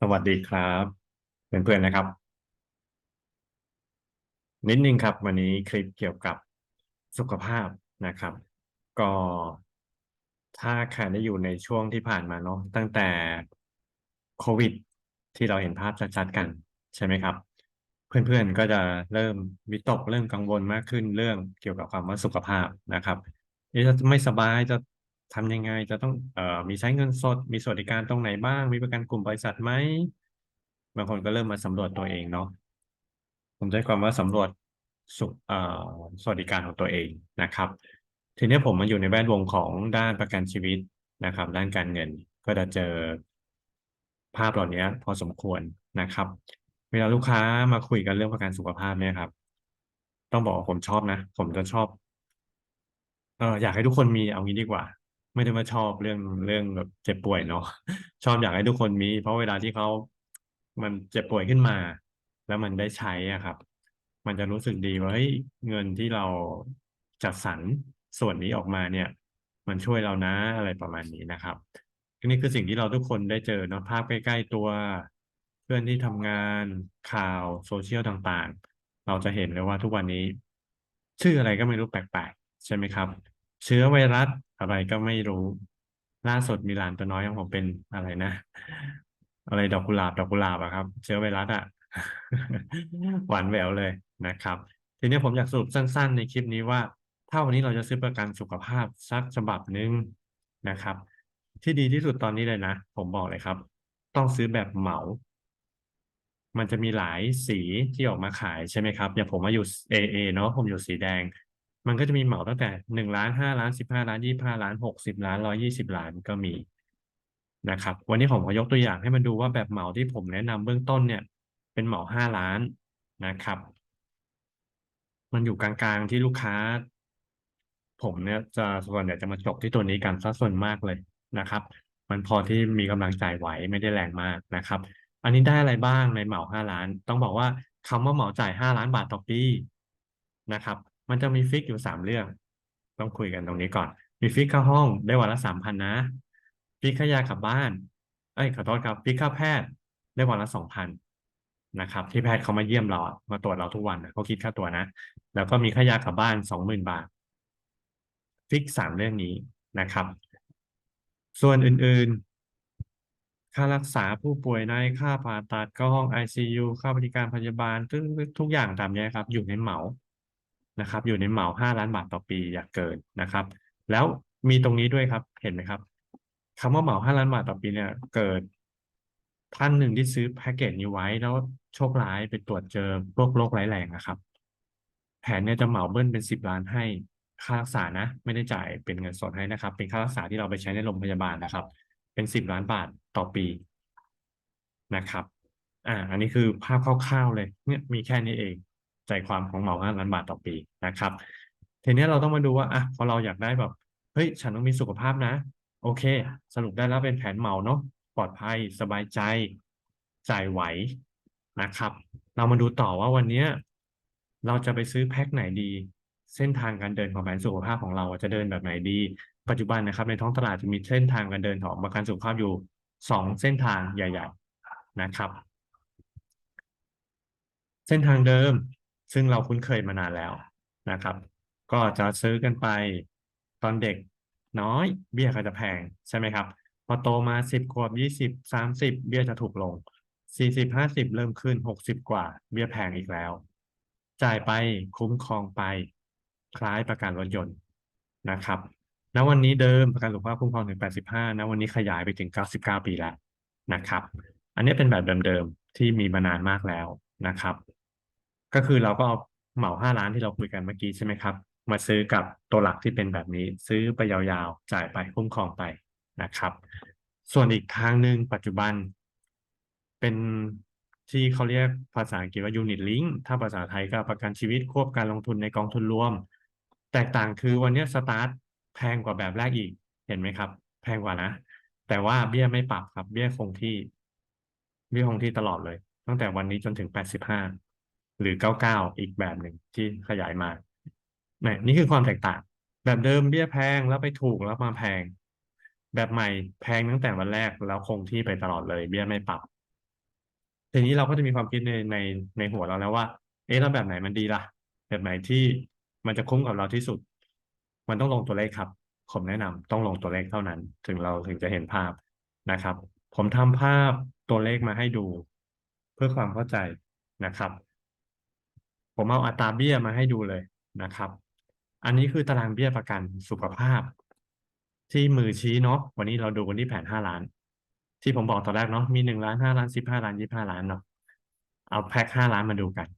สวัสดีครับเพื่อนๆนะครับ นิดนึงครับ วันนี้คลิปเกี่ยวกับสุขภาพนะครับ ก็ถ้าใครได้อยู่ในช่วงที่ผ่านมาเนาะตั้งแต่โควิด ที่เราเห็นภาพชัดๆกันใช่ไหมครับ เพื่อนๆก็จะเริ่มวิตกเริ่มกังวลมากขึ้นเรื่องเกี่ยวกับความว่าสุขภาพนะครับนี่จะไม่สบายจะ ทำยังไงจะต้องเอ่อมีใช้เงินสด มีสวัสดิการตรงไหนบ้าง มีประกันกลุ่มบริษัทไหมบางคนก็เริ่มมาสำรวจตัวเองเนาะผมใช้ความว่าสำรวจสุเอ่อสวัสดิการของตัวเองนะครับ ทีนี้ผมมาอยู่ในแวดวงของด้านประกันชีวิตนะครับ ด้านการเงินก็จะเจอภาพเหล่านี้พอสมควรนะครับ เวลาลูกค้ามาคุยกันเรื่องประกันสุขภาพเนี่ยครับ ต้องบอกว่าผมชอบนะ ผมจะชอบเอออยากให้ทุกคนมีเอางี้ดีกว่า ไม่ได้ว่าชอบเรื่องเรื่องแบบเจ็บป่วยเนาะชอบอยากให้ทุกคนมี เพราะเวลาที่เขามันเจ็บป่วยขึ้นมา แล้วมันได้ใช้อะครับ มันจะรู้สึกดีว่าเฮ้ยเงินที่เราจัดสรรส่วนนี้ออกมาเนี่ย มันช่วยเรานะอะไรประมาณนี้นะครับนี่คือสิ่งที่เราทุกคนได้เจอเนาะภาพใกล้ ๆ ตัว เพื่อนที่ทำงานข่าวโซเชียลต่างๆ เราจะเห็นเลยว่าทุกวันนี้ ชื่ออะไรก็ไม่รู้แปลกๆ ใช่ไหมครับ เชื้อไวรัส อะไรก็ไม่รู้ ล่าสุดมีหลานตัวน้อยของผมเป็นอะไรนะ อะไรดอกกุหลาบดอกกุหลาบอะครับ เชื้อไวรัสอะหวานแหววเลยนะครับ ทีนี้ผมอยากสรุปสั้น ๆ ในคลิปนี้ว่า ถ้าวันนี้เราจะซื้อประกันสุขภาพสักฉบับหนึ่งนะครับ ที่ดีที่สุดตอนนี้เลยนะ ผมบอกเลยครับ ต้องซื้อแบบเหมา มันจะมีหลายสีที่ออกมาขายใช่ไหมครับ อย่างผมมาอยู่ AA เนาะผมอยู่สีแดง มันก็จะมีเหมาตั้งแต่หนึ่งล้านห้าล้านสิบห้าล้านยี่ห้าล้านหกสิบล้านร้อยี่สิบล้านก็มีนะครับ วันนี้ผมขอยกตัวอย่างให้มันดูว่าแบบเหมาที่ผมแนะนำเบื้องต้นเนี่ย เป็นเหมาห้าล้านนะครับ มันอยู่กลางๆที่ลูกค้า ผมเนี่ยจะส่วนใหญ่จะมาจบที่ตัวนี้กันซะส่วนมากเลยนะครับ มันพอที่มีกำลังจ่ายไหวไม่ได้แรงมากนะครับ อันนี้ได้อะไรบ้างในเหมาห้าล้าน ต้องบอกว่าคำว่าเหมาจ่ายห้าล้านบาทต่อปีนะครับ มันจะมีฟิกอยู่สามเรื่อง ต้องคุยกันตรงนี้ก่อน มีฟิกค่าห้องได้วันละสามพันนะ ฟิกค่ายากลับบ้าน เอ้ยขอโทษครับ ฟิกค่าแพทย์ได้วันละสองพันนะครับ ที่แพทย์เขามาเยี่ยมเรามาตรวจเราทุกวันเขาคิดค่าตัวนะ แล้วก็มีค่ายากลับบ้านสองหมื่นบาท ฟิกสามเรื่องนี้นะครับ ส่วนอื่นๆ ค่ารักษาผู้ป่วยในค่าผ่าตัดเข้าห้อง ICU ค่าบริการพยาบาลทุกทุกอย่างตามนี้ครับ อยู่ในเหมา นะครับ อยู่ในเหมาห้าล้านบาทต่อปีอย่าเกินนะครับ แล้วมีตรงนี้ด้วยครับเห็นไหมครับคำว่าเหมาห้าล้านบาทต่อปีเนี่ย เกิดท่านหนึ่งที่ซื้อแพ็กเกจนี้ไว้แล้วโชคร้ายไปตรวจเจอโรคโรคร้ายแรงนะครับ แผนเนี่ยจะเหมาเบิ้ลเป็นสิบล้านให้ค่ารักษานะ ไม่ได้จ่ายเป็นเงินสดให้นะครับ เป็นค่ารักษาที่เราไปใช้ในโรงพยาบาลนะครับ เป็นสิบล้านบาทต่อปีนะครับ อ่า อันนี้คือภาพคร่าวๆเลย เนี่ยมีแค่นี้เอง ใจความของเหมาห้าล้านบาทต่อปีนะครับทีนี้เราต้องมาดูว่าอะพอเราอยากได้แบบเฮ้ยฉันต้องมีสุขภาพนะ โอเค สรุปได้แล้วเป็นแผนเหมาเนาะปลอดภัยสบายใจจ่ายไหวนะครับ เรามาดูต่อว่าวันนี้เราจะไปซื้อแพ็คไหนดี เส้นทางการเดินของแผนสุขภาพของเราจะเดินแบบไหนดี ปัจจุบันนะครับ ในท้องตลาดจะมีเส้นทางการเดินของประกันสุขภาพอยู่สองเส้นทางใหญ่ ๆนะครับ เส้นทางเดิม ซึ่งเราคุ้นเคยมานานแล้วนะครับ ก็จะซื้อกันไปตอนเด็กน้อย เบี้ยก็จะแพงใช่ไหมครับ พอโตมาสิบขวบยี่สิบสามสิบเบี้ยจะถูกลงสี่สิบห้าสิบเริ่มขึ้นหกสิบกว่า เบี้ยแพงอีกแล้ว จ่ายไปคุ้มครองไป คล้ายประกันรถยนต์นะครับณวันนี้เดิมประกันสุขภาพคุ้มครองถึง 85นะวันนี้ขยายไปถึง 99 ปีแล้วนะครับ อันนี้เป็นแบบเดิมๆที่มีมานานมากแล้วนะครับ ก็คือเราก็เอาเหมาห้าล้านที่เราคุยกันเมื่อกี้ใช่ไหมครับ มาซื้อกับตัวหลักที่เป็นแบบนี้ ซื้อไปยาวๆ จ่ายไปคุ้มครองไปนะครับ ส่วนอีกทางหนึ่งปัจจุบัน เป็นที่เขาเรียกภาษาอังกฤษว่า unit link ถ้าภาษาไทยก็ประกันชีวิตควบการลงทุนในกองทุนรวม แตกต่างคือวันนี้สตาร์ทแพงกว่าแบบแรกอีก เห็นไหมครับ แพงกว่านะ แต่ว่าเบี้ยไม่ปรับครับ เบี้ยคงที่ เบี้ยคงที่ตลอดเลย ตั้งแต่วันนี้จนถึง85ห หรือ 99 อีกแบบหนึ่งที่ขยายมาเนี่ยนี่คือความแตกต่าง แบบเดิมเบี้ยแพงแล้วไปถูกแล้วมาแพง แบบใหม่แพงตั้งแต่วันแรกแล้วคงที่ไปตลอดเลย เบี้ยไม่ปรับทีนี้เราก็จะมีความคิดในในในหัวเราแล้วว่า เอ๊ะแล้วแบบไหนมันดีล่ะ แบบไหนที่มันจะคุ้มกับเราที่สุด มันต้องลงตัวเลขครับ ผมแนะนำต้องลงตัวเลขเท่านั้น ถึงเราถึงจะเห็นภาพนะครับ ผมทำภาพตัวเลขมาให้ดู เพื่อความเข้าใจนะครับ ผมเอาอัตราเบี้ยมาให้ดูเลยนะครับ อันนี้คือตารางเบี้ยประกันสุขภาพ ที่มือชี้เนาะวันนี้เราดูกันที่แผนห้าล้าน ที่ผมบอกตอนแรกเนาะมีหนึ่งล้านห้าล้านสิบห้าล้านยี่ห้าล้านเนาะเอาแพ็คห้าล้านมาดูกัน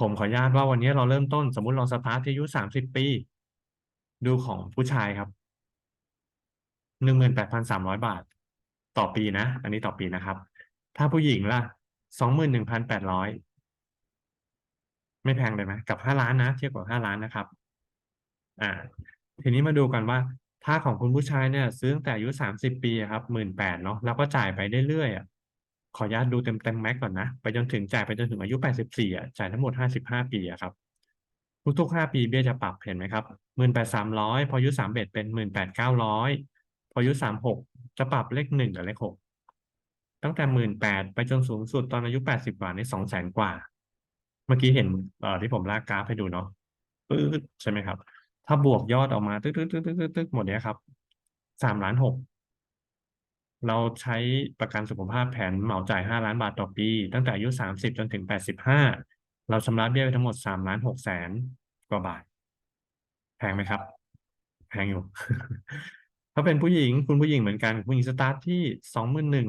ผมขออนุญาตว่าวันนี้เราเริ่มต้นสมมุติเราสตาร์ทที่อายุสามสิบปี ดูของผู้ชายครับหนึ่งหมื่นแปดพันสามร้อยบาท ต่อปีนะ อันนี้ต่อปีนะครับ ถ้าผู้หญิงล่ะสองหมื่นหนึ่งพันแปดร้อย ไม่แพงเลยไหมกับห้าล้านนะเทียบกับห้าล้านนะครับ อ่า ทีนี้มาดูกันว่า ถ้าของคุณผู้ชายเนี่ย ซื้อตั้งแต่อายุสามสิบปีครับหมื่นแปดเนาะแล้วก็จ่ายไปเรื่อยๆอะขออนุญาตดูเต็มเต็มแม็กก่อนนะไปจนถึงจ่ายไปจนถึงอายุแปดสิบสี่อะจ่ายทั้งหมดห้าสิบห้าปีอะครับทุกๆห้าปีเบี้ยจะปรับเห็นไหมครับหมื่นแปดสามร้อยพออายุสามเอ็ดเป็นหมื่นแปดเก้าร้อยพออายุสามหกจะปรับเลขหนึ่งกับเลขหกตั้งแต่หมื่นแปดไปจนสูงสุดตอนอายุแปดสิบกว่านี่สองแสนกว่า เมื่อกี้เห็นเอ่อที่ผมลากกราฟให้ดูเนาะปื๊ดใช่ไหมครับ ถ้าบวกยอดออกมาตึ๊กตึ๊กตึ๊กตึ๊กตึ๊กหมดเนี้ยครับสามล้านหกเราใช้ประกันสุขภาพแผนเหมาจ่ายห้าล้านบาทต่อปี ตั้งแต่อายุสามสิบจนถึงแปดสิบห้าเราชำระเบี้ยไปทั้งหมดสามล้านหกแสนกว่าบาทแพงไหมครับแพงอยู่ ถ้าเป็นผู้หญิงคุณผู้หญิงเหมือนกันผู้หญิงสตาร์ทที่สองหมื่นหนึ่ง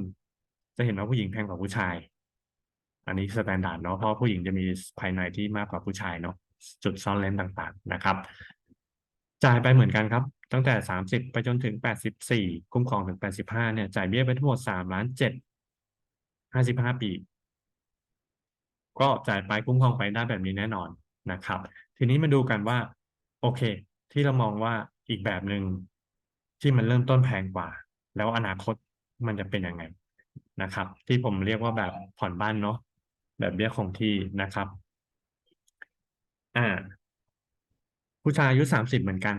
จะเห็นว่าผู้หญิงแพงกว่าผู้ชาย อันนี้สแตนดาร์ดเนาะเพราะผู้หญิงจะมีภายในที่มากกว่าผู้ชายเนาะจุดซ่อนเร้นต่างๆนะครับ จ่ายไปเหมือนกันครับ ตั้งแต่สามสิบไปจนถึงแปดสิบสี่คุ้มครองถึงแปดสิบห้าเนี่ย จ่ายเบี้ยไปทั้งหมดสามล้านเจ็ดห้าสิบห้าปี ก็จ่ายไปคุ้มครองไปได้แบบนี้แน่นอนนะครับ ทีนี้มาดูกันว่า โอเค ที่เรามองว่าอีกแบบหนึ่งที่มันเริ่มต้นแพงกว่า แล้วอนาคตมันจะเป็นยังไงนะครับ ที่ผมเรียกว่าแบบผ่อนบ้านเนาะ แบบเบี้ยคงที่นะครับ อ่า ผู้ชายอายุสามสิบเหมือนกัน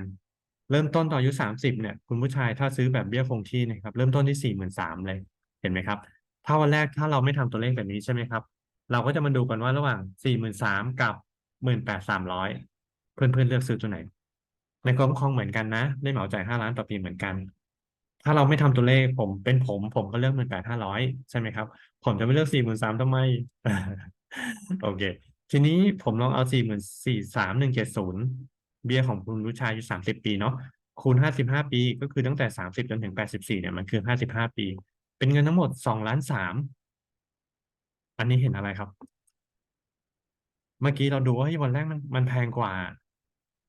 เริ่มต้นตอนอายุสามสิบเนี่ย คุณผู้ชายถ้าซื้อแบบเบี้ยคงที่นะครับ เริ่มต้นที่สี่หมื่นสามเลยเห็นไหมครับ ถ้าวันแรกถ้าเราไม่ทำตัวเลขแบบนี้ใช่ไหมครับ เราก็จะมาดูกันว่าระหว่างสี่หมื่นสามกับหมื่นแปดสามร้อยเพื่อนๆเลือกซื้อตัวไหน ในกรมคองเหมือนกันนะ ได้เหมาจ่ายห้าล้านต่อปีเหมือนกัน ถ้าเราไม่ทำตัวเลขผมเป็นผม ผมก็เลือกหมื่นแปดห้าร้อยใช่ไหมครับ ผมจะไม่เลือกสี่หมื่นสามทำไม โอเค ทีนี้ผมลองเอาสี่หมื่นสี่สามหนึ่งเจ็ดศูนย์เบี้ยของคุณผู้ชายอายุสามสิบปีเนาะคูณห้าสิบห้าปีก็คือตั้งแต่สามสิบจนถึงแปดสิบสี่เนี่ยมันคือห้าสิบห้าปี เป็นเงินทั้งหมดสองล้านสามอันนี้เห็นอะไรครับ เมื่อกี้เราดูว่าเฮ้ยวันแรกมันมันแพงกว่า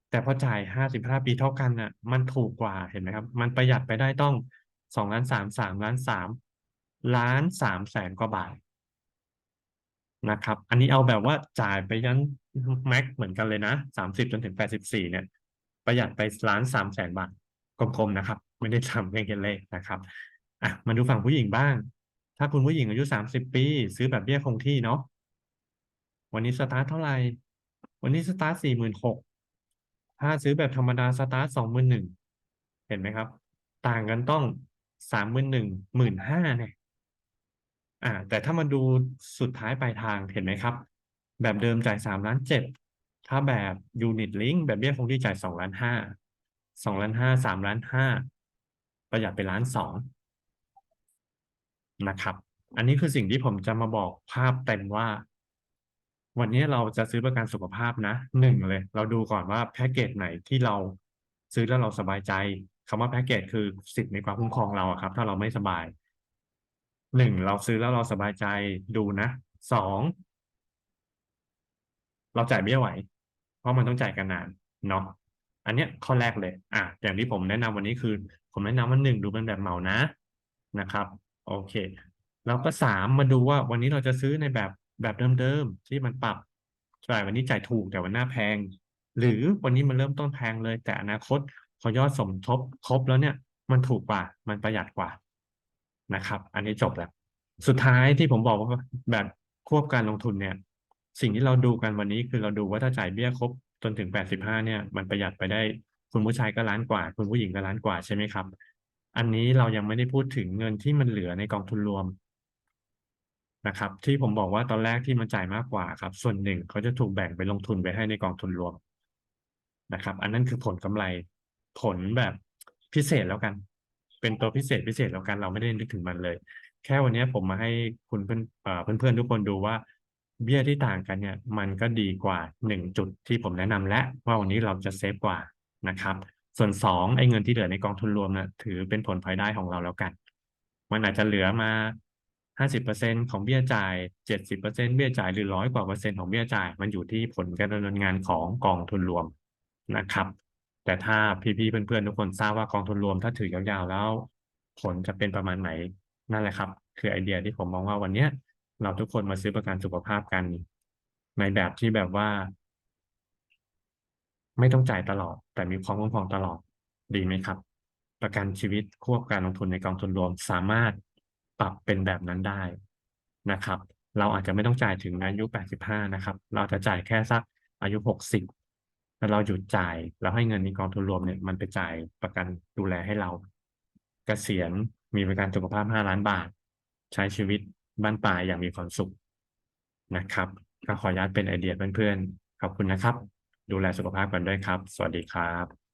แต่พอจ่ายห้าสิบห้าปีเท่ากันน่ะ มันถูกกว่าเห็นไหมครับ มันประหยัดไปได้ต้องสองล้านสามสามล้านสาม ล้านสามแสนกว่าบาทนะครับ อันนี้เอาแบบว่าจ่ายไปยันแม็กเหมือนกันเลยนะสามสิบจนถึงแปดสิบสี่เนี่ย ประหยัดไปล้านสามแสนบาทกลมๆนะครับ ไม่ได้ทำเพียงแค่เลขนะครับอะมาดูฝั่งผู้หญิงบ้าง ถ้าคุณผู้หญิงอายุสามสิบปี ซื้อแบบเบี้ยคงที่เนาะวันนี้สตาร์ทเท่าไหร่ วันนี้สตาร์ทสี่หมื่นหกถ้าซื้อแบบธรรมดาสตาร์ทสองหมื่นหนึ่งเห็นไหมครับ ต่างกันต้องสามหมื่นหนึ่งหมื่นห้าเนี่ย อ่า แต่ถ้ามาดูสุดท้ายปลายทางเห็นไหมครับ แบบเดิมจ่ายสามล้านเจ็ดถ้าแบบยูนิตลิงแบบเบี้ยคงที่จ่ายสองล้านห้าสองล้านห้าสามล้านห้าประหยัดไปล้านสองนะครับ อันนี้คือสิ่งที่ผมจะมาบอกภาพเต็มว่า วันนี้เราจะซื้อประกันสุขภาพนะหนึ่งเลย เราดูก่อนว่าแพ็กเกจไหนที่เราซื้อแล้วเราสบายใจคำว่าแพ็กเกจคือสิทธิ์ในความคุ้มครองเราครับ ถ้าเราไม่สบาย หนึ่งเราซื้อแล้วเราสบายใจดูนะสองเราจ่ายเบี้ยไหว เพราะมันต้องจ่ายกันนานเนาะอันเนี้ยข้อแรกเลย อะอย่างที่ผมแนะนำวันนี้คือ ผมแนะนำว่าหนึ่งดูเป็นแบบเหมานะนะครับ โอเค แล้วก็สามมาดูว่าวันนี้เราจะซื้อในแบบแบบเดิมๆที่มันปรับจ่ายวันนี้จ่ายถูกแต่วันหน้าแพง หรือวันนี้มันเริ่มต้นแพงเลย แต่อนาคตพอยอดสมทบครบแล้วเนี่ย มันถูกกว่า มันประหยัดกว่า นะครับ อันนี้จบแล้ว สุดท้ายที่ผมบอกว่าแบบควบการลงทุนเนี่ย สิ่งที่เราดูกันวันนี้คือเราดูว่าถ้าจ่ายเบี้ยครบจนถึงแปดสิบห้าเนี่ย มันประหยัดไปได้คุณผู้ชายก็ล้านกว่า คุณผู้หญิงก็ล้านกว่าใช่ไหมครับ อันนี้เรายังไม่ได้พูดถึงเงินที่มันเหลือในกองทุนรวมนะครับ ที่ผมบอกว่าตอนแรกที่มันจ่ายมากกว่าครับ ส่วนหนึ่งเขาจะถูกแบ่งไปลงทุนไว้ให้ในกองทุนรวมนะครับ อันนั้นคือผลกำไรผลแบบพิเศษแล้วกัน เป็นตัวพิเศษพิเศษแล้วกันเราไม่ได้นึกถึงมันเลย แค่วันนี้ผมมาให้คุณเพื่อนเพื่อนๆทุกคนดูว่าเบี้ยที่ต่างกันเนี่ย มันก็ดีกว่าหนึ่งจุดที่ผมแนะนำและว่าวันนี้เราจะเซฟกว่านะครับ ส่วนสองไอ้เงินที่เหลือในกองทุนรวมน่ะถือเป็นผลพลอยได้ของเราแล้วกัน มันอาจจะเหลือมาห้าสิบเปอร์เซ็นของเบี้ยจ่ายเจ็ดสิบเปอร์เซ็นเบี้ยจ่ายหรือร้อยกว่าเปอร์เซ็นต์ของเบี้ยจ่าย มันอยู่ที่ผลการดำเนินงานของกองทุนรวมนะครับ แต่ถ้าพี่ๆเพื่อนๆทุกคนทราบว่ากองทุนรวมถ้าถือยาวๆแล้ว ผลจะเป็นประมาณไหนนั่นแหละครับ คือไอเดียที่ผมมองว่าวันเนี้ย เราทุกคนมาซื้อประกันสุขภาพกัน ในแบบที่แบบว่า ไม่ต้องจ่ายตลอด แต่มีความคุ้มครองตลอดดีไหมครับ ประกันชีวิตควบการลงทุนในกองทุนรวมสามารถปรับเป็นแบบนั้นได้นะครับ เราอาจจะไม่ต้องจ่ายถึงอายุ 85 นะครับ เราจะจ่ายแค่สักอายุ 60 แล้วเราหยุดจ่ายเราให้เงินในกองทุนรวมเนี่ยมันไปจ่ายประกันดูแลให้เราเกษียณมีประกันสุขภาพห้าล้านบาท ใช้ชีวิตบ้านปลายอย่างมีความสุขนะครับก็ขออนุญาตเป็นไอเดียเพื่อนๆขอบคุณนะครับ ดูแลสุขภาพกันด้วยครับ สวัสดีครับ